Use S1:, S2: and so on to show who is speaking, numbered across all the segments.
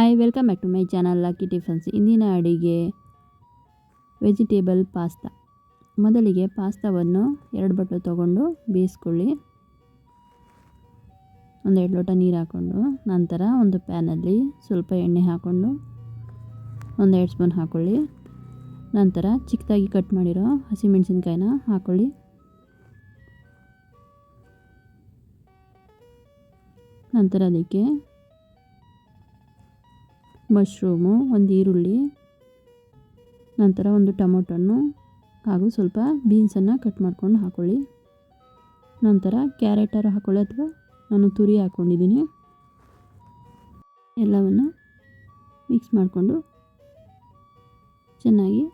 S1: Hi welcome back to my channel lucky tiffins ಇಂದಿನ ಅಡಿಗೆ vegetable pasta ಮೊದಲಿಗೆ ಪಾಸ್ತಾವನ್ನು ಎರಡು ಬಟ್ಟು ತಗೊಂಡು ಬೇಯಿಸ್ಕೊಳ್ಳಿ. ಒಂದೆರಡು ಲೋಟ ನೀರು ಹಾಕ್ಕೊಂಡು, ನಂತರ ಒಂದು ಪ್ಯಾನಲ್ಲಿ ಸ್ವಲ್ಪ ಎಣ್ಣೆ ಹಾಕ್ಕೊಂಡು ಒಂದೆರಡು ಸ್ಪೂನ್ ಹಾಕ್ಕೊಳ್ಳಿ. ನಂತರ ಚಿಕ್ಕದಾಗಿ ಕಟ್ ಮಾಡಿರೋ ಹಸಿಮೆಣಸಿನ್ಕಾಯಿನ ಹಾಕ್ಕೊಳ್ಳಿ. ನಂತರ ಅದಕ್ಕೆ ಮಶ್ರೂಮು, ಒಂದು ಈರುಳ್ಳಿ, ನಂತರ ಒಂದು ಟೊಮೊಟೊನ್ನು ಹಾಗೂ ಸ್ವಲ್ಪ ಬೀನ್ಸನ್ನು ಕಟ್ ಮಾಡ್ಕೊಂಡು ಹಾಕ್ಕೊಳ್ಳಿ ನಂತರ ಕ್ಯಾರೆಟರು ಹಾಕ್ಕೊಳ್ಳಿ ಅಥವಾ ನಾನು ತುರಿ ಹಾಕ್ಕೊಂಡಿದ್ದೀನಿ ಎಲ್ಲವನ್ನು ಮಿಕ್ಸ್ ಮಾಡಿಕೊಂಡು ಚೆನ್ನಾಗಿ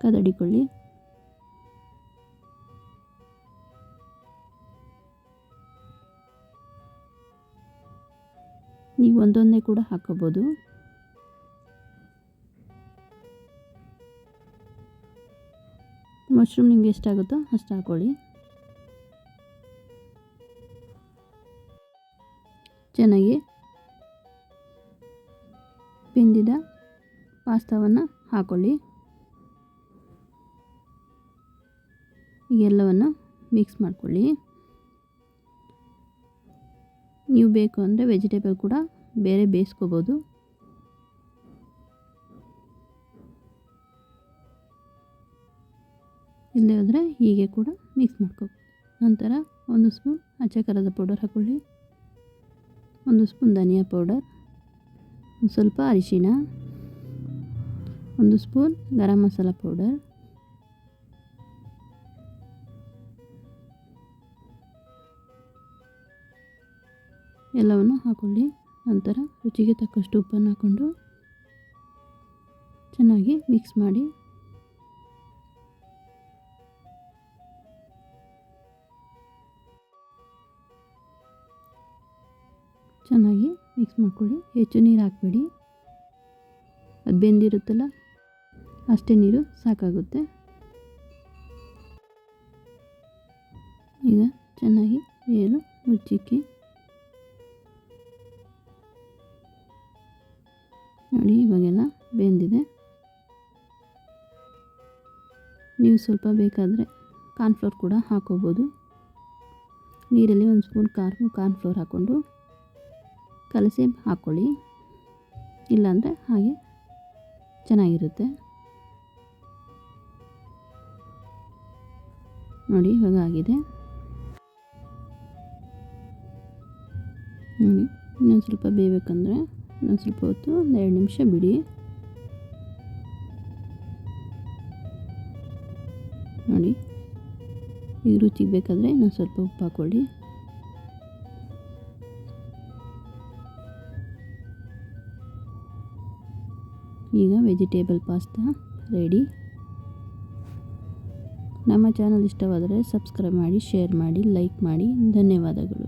S1: ಕದಡಿಕೊಳ್ಳಿ. ನೀವು ಒಂದೊಂದೇ ಕೂಡ ಹಾಕೋಬೋದು ಮಶ್ರೂಮ್ ನಿಮ್ಗೆ ಎಷ್ಟಾಗುತ್ತೋ ಅಷ್ಟು ಹಾಕ್ಕೊಳ್ಳಿ ಚೆನ್ನಾಗಿ ಬೆಂದಿದ ಪಾಸ್ತಾವನ್ನು ಹಾಕ್ಕೊಳ್ಳಿ ಎಲ್ಲವನ್ನು ಮಿಕ್ಸ್ ಮಾಡ್ಕೊಳ್ಳಿ. ನೀವು ಬೇಕು ಅಂದರೆ ವೆಜಿಟೇಬಲ್ ಕೂಡ ಬೇರೆ ಬೇಯಿಸ್ಕೋಬೋದು. ಇಲ್ಲೇ ಹೋದರೆ ಹೀಗೆ ಕೂಡ ಮಿಕ್ಸ್ ಮಾಡ್ಕೋಬೋದು. ನಂತರ ಒಂದು ಸ್ಪೂನ್ ಅಚ್ಚ ಖಾರದ ಪೌಡರ್ ಹಾಕ್ಕೊಳ್ಳಿ ಒಂದು ಸ್ಪೂನ್ ಧನಿಯಾ ಪೌಡರ್ ಒಂದು ಸ್ವಲ್ಪ ಅರಿಶಿಣ, ಒಂದು ಸ್ಪೂನ್ ಗರಂ ಮಸಾಲ ಪೌಡರ್ ಎಲ್ಲವನ್ನು ಹಾಕ್ಕೊಳ್ಳಿ ನಂತರ ರುಚಿಗೆ ತಕ್ಕಷ್ಟು ಉಪ್ಪನ್ನು ಹಾಕ್ಕೊಂಡು ಚೆನ್ನಾಗಿ ಮಿಕ್ಸ್ ಮಾಡಿ. ಚೆನ್ನಾಗಿ ಮಿಕ್ಸ್ ಮಾಡ್ಕೊಳ್ಳಿ. ಹೆಚ್ಚು ನೀರು ಹಾಕ್ಬೇಡಿ. ಅದು ಬೆಂದಿರುತ್ತಲ್ಲ, ಅಷ್ಟೇ ನೀರು ಸಾಕಾಗುತ್ತೆ. ಈಗ ಚೆನ್ನಾಗಿ ಬೇಯಲು ಮುಚ್ಚಿಕ್ಕಿ ನೋಡಿ, ಇವಾಗೆಲ್ಲ ಬೆಂದಿದೆ. ನೀವು ಸ್ವಲ್ಪ ಬೇಕಾದರೆ ಕಾರ್ನ್ಫ್ಲೋರ್ ಕೂಡ ಹಾಕೋಬೋದು. ನೀರಲ್ಲಿ ಒಂದು ಸ್ಪೂನ್ ಕಾರ್ನ್ ಕಾರ್ನ್ಫ್ಲೋರ್ ಹಾಕ್ಕೊಂಡು ಕಲಸಿ ಹಾಕ್ಕೊಳ್ಳಿ ಇಲ್ಲಾಂದರೆ ಹಾಗೆ ಚೆನ್ನಾಗಿರುತ್ತೆ. ನೋಡಿ, ಇವಾಗ ಆಗಿದೆ. ನೋಡಿ, ಇನ್ನೊಂದು ಸ್ವಲ್ಪ ಬೇಯಬೇಕಂದ್ರೆ ಇನ್ನೊಂದು ಸ್ವಲ್ಪ ಹೊತ್ತು ಒಂದು ಎರಡು ನಿಮಿಷ ಬಿಡಿ. ನೋಡಿ ಈಗ ರುಚಿಗೆ ಬೇಕಾದರೆ ಇನ್ನೊಂದು ಸ್ವಲ್ಪ ಉಪ್ಪು ಹಾಕ್ಕೊಳ್ಳಿ ಈಗ ವೆಜಿಟೇಬಲ್ ಪಾಸ್ತಾ ರೆಡಿ ನಮ್ಮ ಚಾನಲ್ ಇಷ್ಟವಾದರೆ ಸಬ್ಸ್ಕ್ರೈಬ್ ಮಾಡಿ ಶೇರ್ ಮಾಡಿ ಲೈಕ್ ಮಾಡಿ. ಧನ್ಯವಾದಗಳು.